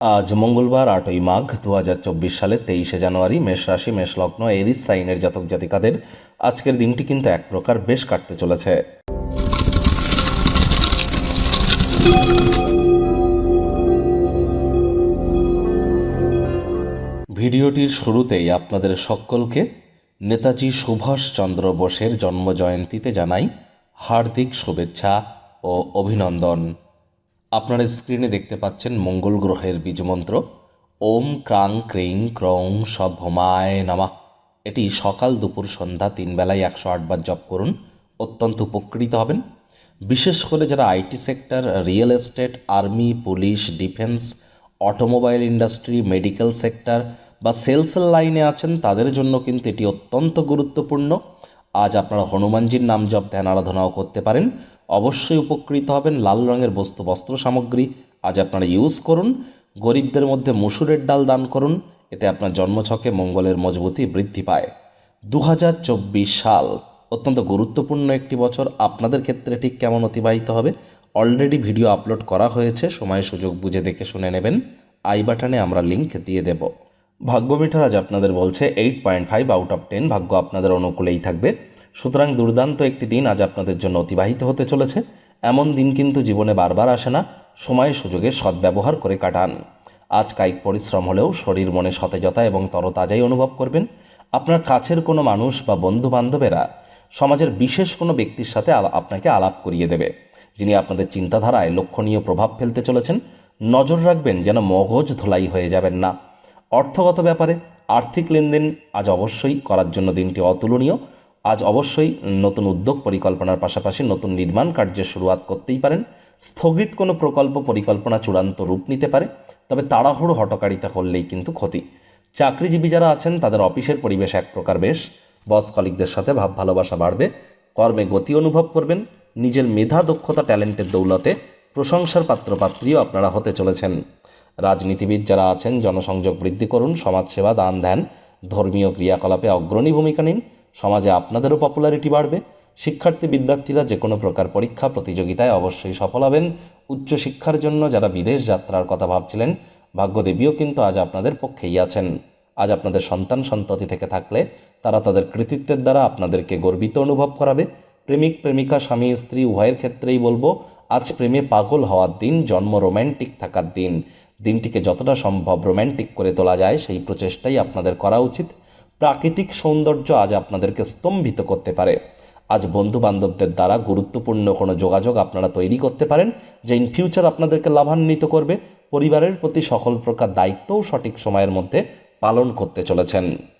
আজ মঙ্গলবার, আটই মাঘ দু হাজার চব্বিশ সালের তেইশে জানুয়ারি, মেষ রাশি, মেষ লগ্ন এরিস সাইনের জাতক জাতিকাদের আজকের দিনটি কিন্তু এক প্রকার বেশ কাটতে চলেছে। ভিডিওটির শুরুতেই আপনাদের সকলকে নেতাজি সুভাষচন্দ্র বোসের জন্মজয়ন্তীতে জানাই হার্দিক শুভেচ্ছা ও অভিনন্দন। আপনারা স্ক্রিনে দেখতে পাচ্ছেন মঙ্গল গ্রহের বীজমন্ত্র। ওম ক্রাং ক্রিং ক্রং সব হোমায় নামা। এটি সকাল দুপুর সন্ধ্যা তিন বেলায় একশো আটবার জপ করুন, অত্যন্ত উপকৃত হবেন। বিশেষ করে যারা IT sector, real estate, army, police, defence, automobile industry, medical sector বা সেলসের লাইনে আছেন, তাদের জন্য কিন্তু এটি অত্যন্ত গুরুত্বপূর্ণ। আজ আপনারা হনুমানজির নাম জপ, ধ্যান, আরাধনাও করতে পারেন। অবশ্যই উপকৃত হবেন লাল রঙের বস্তু, বস্ত্র সামগ্রী। আজ আপনারা ইউজ করুন। গরিবদের মধ্যে মুসুরের ডাল দান করুন। এতে আপনার জন্মছকে মঙ্গলের মজবুতি বৃদ্ধি পায়। দু হাজার চব্বিশ সাল, অত্যন্ত গুরুত্বপূর্ণ একটি বছর। আপনাদের ক্ষেত্রে ঠিক কেমন অতিবাহিত হবে? অলরেডি ভিডিও আপলোড করা হয়েছে। সময় সুযোগ বুঝে দেখে শুনে নেবেন। আই বাটনে আমরা লিংক দিয়ে দেব। ভাগ্য মিটার আজ আপনাদের বলছে eight point five out of ten ভাগ্য আপনাদের অনুকূলেই থাকবে। সুতরাং দুর্দান্ত একটি দিন আজ আপনাদের জন্য অতিবাহিত হতে চলেছে। এমন দিন কিন্তু জীবনে বারবার আসে না, সময় সুযোগে সদ্ব্যবহার করে কাটান। আজ কায়িক পরিশ্রম হলেও শরীর মনে সতেজতা এবং তরতাজাই অনুভব করবেন। আপনার কাছের কোনো মানুষ বা বন্ধু বান্ধবেরা সমাজের বিশেষ কোনো ব্যক্তির সাথে আপনাকে আলাপ করিয়ে দেবে, যিনি আপনাদের চিন্তাধারায় লক্ষণীয় প্রভাব ফেলতে চলেছেন। নজর রাখবেন যেন মগজ ধোলাই হয়ে যাবেন না। অর্থগত ব্যাপারে আর্থিক লেনদেন আজ অবশ্যই করার জন্য দিনটি অতুলনীয়। আজ অবশ্যই নতুন উদ্যোগ পরিকল্পনার পাশাপাশি নতুন নির্মাণ কার্যের শুরুয়াত করতেই পারেন। স্থগিত কোনো প্রকল্প পরিকল্পনা চূড়ান্ত রূপ নিতে পারে, তবে তাড়াহুড়ো হটকারিতা করলেই কিন্তু ক্ষতি। চাকরিজীবী যারা আছেন, তাদের অফিসের পরিবেশ এক প্রকার বেশ। বস কলিকদের সাথে ভাব ভালোবাসা বাড়বে। কর্মে গতি অনুভব করবেন। নিজের মেধা, দক্ষতা, ট্যালেন্টের দৌলতে প্রশংসার পাত্রপাত্রীও আপনারা হতে চলেছেন। রাজনীতিবিদ যারা আছেন, জনসংযোগ বৃদ্ধি করুন, সমাজসেবা দান ধ্যান ধর্মীয় ক্রিয়াকলাপে অগ্রণী ভূমিকা নিন, সমাজে আপনাদেরও পপুলারিটি বাড়বে, শিক্ষার্থী বিদ্যার্থীরা যে কোনো প্রকার পরীক্ষা, প্রতিযোগিতায় অবশ্যই সফল হবেন, উচ্চশিক্ষার জন্য যারা বিদেশ যাত্রার কথা ভাবছিলেন, ভাগ্যদেবীও কিন্তু আজ আপনাদের পক্ষেই আছেন। আজ আপনাদের সন্তান সন্ততি থেকে থাকলে তারা তাদের কৃতিত্বের দ্বারা আপনাদেরকে গর্বিত অনুভব করাবে। প্রেমিক, প্রেমিকা, স্বামী, স্ত্রী, উভয়ের ক্ষেত্রেই বলব, আজ প্রেমে পাগল হওয়ার দিন, জন্ম রোম্যান্টিক থাকার দিন। দিনটিকে যতটা সম্ভব রোম্যান্টিক করে তোলা যায়, সেই প্রচেষ্টাই আপনাদের করা উচিত। প্রাকৃতিক সৌন্দর্য আজ আপনাদেরকে স্তম্ভিত করতে পারে। আজ বন্ধু বান্ধবদের দ্বারা গুরুত্বপূর্ণ কোনো যোগাযোগ আপনারা তৈরি করতে পারেন, যে ইন ফিউচার আপনাদেরকে লাভান্বিত করবে। পরিবারের প্রতি সকল প্রকার দায়িত্বও সঠিক সময়ের মধ্যে পালন করতে চলেছেন।